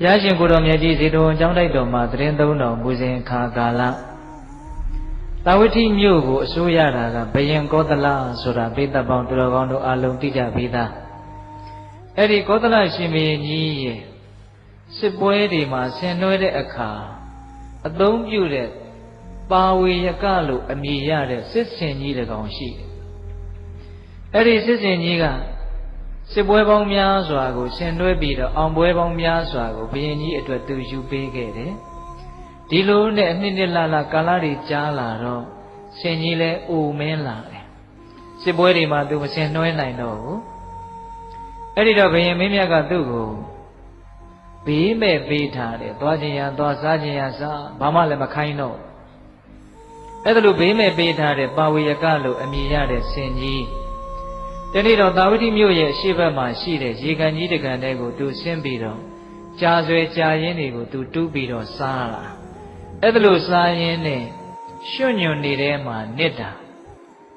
ဘုရားရှင်ကိုတော်မြတ်ကြီးဇေတဝန်ကျောင်းတိုက်တော်မှာတရင်သုံးတော်မူစဉ်ခါကာလတာဝတိမြို့ကိုအစိုးရတာကဘယင်ကောသလဆိုတာပိဿပေါင်းသူတော်ကောင်းတို့အလုံးသိကြပြီးသားအဲ့ဒီကောသလရှင်မင်းကြီးရဲ့စစ်ပွဲတွေမှာဆင်နွှဲတဲ့အခါအသုံးပြုတဲ့ပါဝေယကလို့အမည်ရတဲ့စစ်စင်ကြီးတကောင်ရှိတယ်အဲ့ဒီစစ်စင်ကြီးက စစ်ပွဲပေါင်းများစွာကိုဆင်နွှဲပြီးတော့အောင်ပွဲပေါင်းများစွာကိုဘုရင်ကြီးအတွက်သူယူပေးခဲ့တယ်ဒီလိုနဲ့အနှစ်နှစ်လလကာလတွေကြားလာတော့ဆင်ကြီးလဲအိုမင်းလာတယ်စစ်ပွဲတွေမှာသူမဆင်နွှဲနိုင်တော့ဘူးအဲ့ဒီတော့ဘုရင်မင်းမြတ်ကသူ့ကိုဘေးမဲ့ပေးထားတယ်သွားခြင်းရသွားစားခြင်းရစားဘာမှလည်းမခိုင်းတော့အဲ့ဒါလိုဘေးမဲ့ပေးထားတဲ့ပါဝေယကလို့အမည်ရတဲ့ဆင်ကြီး တနေ့တော့သာဝတိမြို့ရဲ့ရှေ့ဘက်မှာရှိတဲ့ရေကန်ကြီးတကန်တဲ့ကိုသူဆင်းပြီးတော့ကြာဆွဲကြာရင်းတွေကိုသူတူးပြီးတော့စားလာအဲ့ဒါလို့စားရင်းနဲ့ရွှွညွန်နေတဲ့မှာနစ်တာ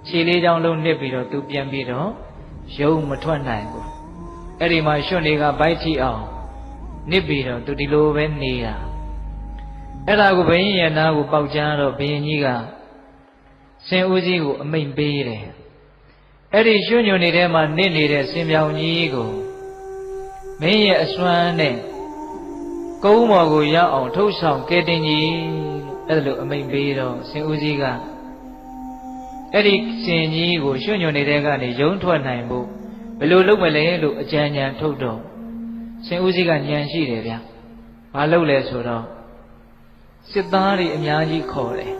ခြေလေးချောင်းလုံးနစ်ပြီးတော့သူပြန်ပြီးတော့ရုံမထွက်နိုင်ဘူးအဲ့ဒီမှာရွှွနေကဗိုက်ထိအောင်နစ်ပြီးတော့သူဒီလိုပဲနေတာအဲ့ဒါကိုဘယင်းရနာကိုပေါက်ကြတော့ဘယင်းကြီးကဆင်ဦးကြီးကိုအမိန်ပေးတယ် အဲ့ဒီရွှွညွန်နေတဲ့မှာနစ်နေတဲ့ဆင်ပြောင်ကြီးကိုမင်းရဲ့အစွမ်းနဲ့ကုန်းမော်ကိုရောက်အောင်ထုတ်ဆောင်ကဲတင်ကြီးအဲ့ဒါလိုအမိန်ပေးတော့ဆင်ဦးကြီးကအဲ့ဒီဆင်ကြီးကိုရွှွညွန်နေတဲ့ကနေယုံထွက်နိုင်ဖို့ဘယ်လိုလုပ်မလဲလို့အကြံဉာဏ်ထုတ်တော့ဆင်ဦးစီးကညံရှိတယ်ဗျ။ဘာလုပ်လဲဆိုတော့စစ်သားတွေအများကြီးခေါ်တယ်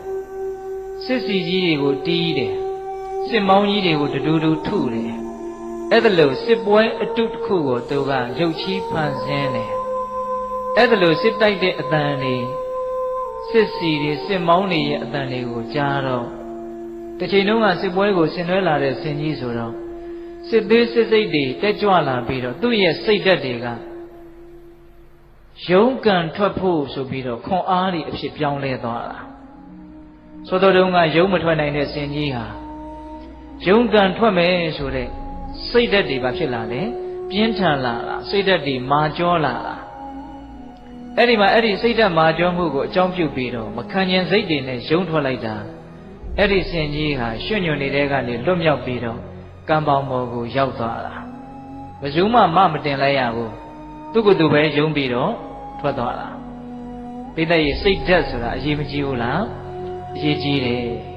။စစ်စီကြီးတွေကိုတီးတယ်။ စစ်မောင်းကြီးတွေကိုတူတူတူထုတယ်။အဲ့ဒါလို့စစ်ပွဲအတုတစ်ခုကိုသူကရုပ်ချီးဖန်ဆင်းတယ်။အဲ့ဒါလို့စစ်တိုက်တဲ့အတန်တွေစစ်စီတွေစစ်မောင်းတွေရဲ့အတန်တွေကိုကြားတော့တစ်ချိန်လုံးကစစ်ပွဲကိုဆင်နွှဲလာတဲ့ဆင်ကြီးဆိုတော့စစ်သေးစစ်စိတ်တွေတက်ကြွလာပြီးတော့သူ့ရဲ့စိတ်ဓာတ်တွေကရုံးကန်ထွက်ဖို့ဆိုပြီးတော့ခွန်အားတွေအဖြစ်ပြောင်းလဲသွားတာဆိုတော့တုန်းကရုံးမထွက်နိုင်တဲ့စင်ကြီးဟာ ရုံးကန်ထွက်မယ်ဆိုတဲ့စိတ်ဓာတ်တွေပါဖြစ်လာတယ်ပြင်းထန်လာတာစိတ်ဓာတ်တွေမာကျောလာတာအဲ့ဒီမှာအဲ့ဒီစိတ်ဓာတ်မာကျောမှုကိုအကြောင်းပြုပြီးတော့မခံကျင်စိတ်တွေနဲ့ရုံးထွက်လိုက်တာအဲ့ဒီစင်ကြီးဟာရွှွညွန်နေတဲ့ကနေလွတ်မြောက်ပြီးတော့ကံပေါင်းပေါ်ကိုရောက်သွားတာဘယ်သူမှမမတင်လိုက်ရဘူးသူကသူပဲယုံပြီးတော့ထွက်သွားတာပိဋကရဲ့စိတ်ဓာတ်ဆိုတာအရေးမကြီးဘူးလားအရေးကြီးတယ်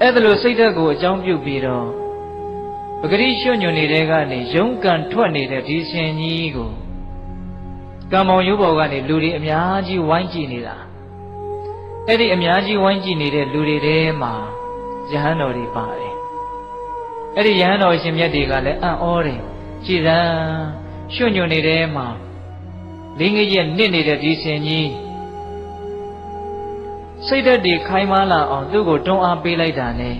အဲ့ဒါလို့စိတ်ဓာတ်ကိုအကြောင်းပြုပြီးတော့ပဂရိရွှွညွန်နေတဲ့ကနေယုံကံထွက်နေတဲ့ဒီရှင်ကြီးကိုကံပေါင်းရုပ်ပေါ်ကနေလူတွေအများကြီးဝိုင်းကြည့်နေတာအဲ့ဒီအများကြီးဝိုင်းကြည့်နေတဲ့လူတွေထဲမှာယဟန်တော်တွေပါတယ်အဲ့ဒီယဟန်တော်ရှင်မြတ်တွေကလည်းအံ့ဩတယ်ကြည်စံရွှွညွန်နေတဲ့မှာလင်းကြီးရဲ့နစ်နေတဲ့ဒီရှင်ကြီး စိတ်ဓာတ်တွေခိုင်မာလာအောင်သူ့ကိုတွန်းအားပေးလိုက်တာနဲ့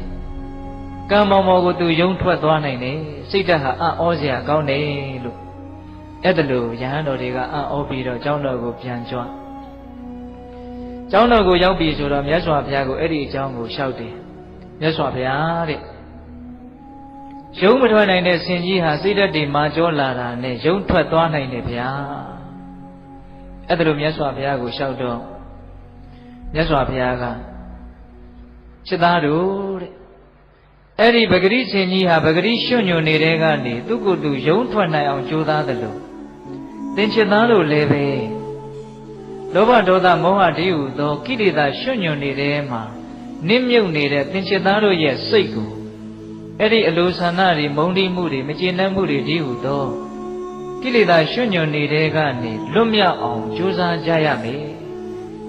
ကံမောင်မောကိုသူယုံထွက်သွားနိုင်တယ်စိတ်ဓာတ်ဟာအံ့ဩစရာကောင်းတယ်လို့အဲ့ဒါလို့ယဟန်တော်တွေကအံ့ဩပြီးတော့ကျောင်းတော်ကိုပြန်ကြွကျောင်းတော်ကိုရောက်ပြီဆိုတော့မြတ်စွာဘုရားကိုအဲ့ဒီအကြောင်းကိုလျှောက်တယ်မြတ်စွာဘုရားတဲ့ယုံမထွက်နိုင်တဲ့ဆင်ကြီးဟာစိတ်ဓာတ်တွေမာကျောလာတာနဲ့ယုံထွက်သွားနိုင်တယ်ဗျာအဲ့ဒါလိုမြတ်စွာဘုရားကိုလျှောက်တော့ မြတ်စွာဘုရားကစိတ်သားတို့တဲ့အဲ့ဒီပဂရိဆင်ကြီးဟာပဂရိရွှွညွန်နေတဲ့ကနေသူ့ကိုယ်သူယုံထွက်နိုင်အောင်ကြိုးစားတယ်လို့သင်္ချစ်သားတို့လည်းပဲလောဘဒေါသမောဟတိဟုသောကိလေသာရွှွညွန်နေတဲ့မှာနစ်မြုပ်နေတဲ့သင်္ချစ်သားတို့ရဲ့စိတ်ကိုအဲ့ဒီအလိုဆန္ဒတွေမုန်းတိမှုတွေမကျေနပ်မှုတွေဒီဟုသောကိလေသာရွှွညွန်နေတဲ့ကနေလွတ်မြောက်အောင်ကြိုးစားကြရမယ်။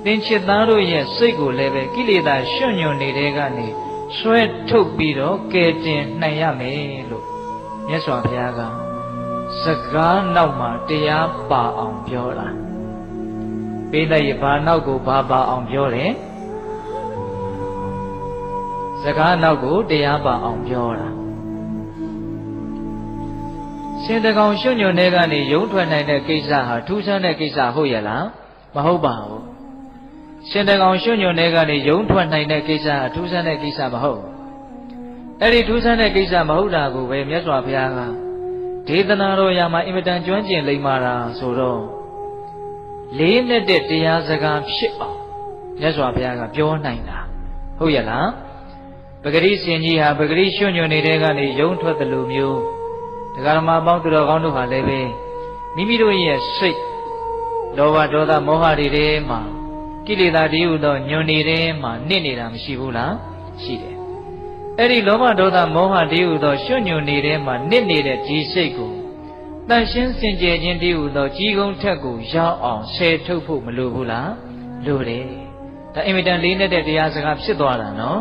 သင်ချစ်သားတို့ရဲ့စိတ်ကိုလည်းပဲကိလေသာရွှွညွန်နေတဲ့ကနေဆွဲထုတ်ပြီးတော့ကယ်တင်နိုင်ရမယ်လို့မြတ်စွာဘုရားကစကားနောက်မှာတရားပါအောင်ပြောတာ။ပိဋကရဲ့ဘာနောက်ကိုဘာပါအောင်ပြောတယ်။စကားနောက်ကိုတရားပါအောင်ပြောတာရှင်တကောင်ရွှွညွန်တဲ့ကနေရုံးထွက်နိုင်တဲ့ကိစ္စဟာထူးဆန်းတဲ့ကိစ္စဟုတ်ရဲ့လားမဟုတ်ပါဘူး ရှင်တကောင်ရွှွညွန်တဲ့ကနေရုံးထွက်နိုင်တဲ့ကိစ္စဟာထူးဆန်းတဲ့ကိစ္စမဟုတ်အဲ့ဒီထူးဆန်းတဲ့ကိစ္စမဟုတ်တာကိုပဲမြတ်စွာဘုရားကဒေသနာတော်ရာမှာအင်မတန်ကျွမ်းကျင်လိမ္မာတာဆိုတော့လေးနဲ့တဲ့တရားစကားဖြစ်အောင်မြတ်စွာဘုရားကပြောနိုင်တာဟုတ်ရဲ့လားပဂရိရှင်ကြီးဟာပဂရိရွှွညွန်နေတဲ့ကနေယုံထွက်တယ်လို့မျိုးဒကာရမပေါင်းသူတော်ကောင်းတို့ဟာလည်းပဲမိမိတို့ရဲ့စိတ်လောဘဒေါသမောဟတွေထဲမှာ ကိလေသာတည်းဟူသောညွန်နေတဲ့မှာနစ်နေတာမရှိဘူးလားရှိတယ်အဲ့ဒီလောဘဒေါသမောဟတည်းဟူသောရွှွညွန်နေတဲ့မှာနစ်နေတဲ့ဒီစိတ်ကိုတန်ရှင်းစင်ကြယ်ခြင်းတည်းဟူသောကြီးကုန်းထက်ကိုရောက်အောင်ဆယ်ထုတ်ဖို့မလိုဘူးလားလိုတယ်ဒါအင်မတန်လေးနဲ့တဲ့တရားစကားဖြစ်သွားတာနော်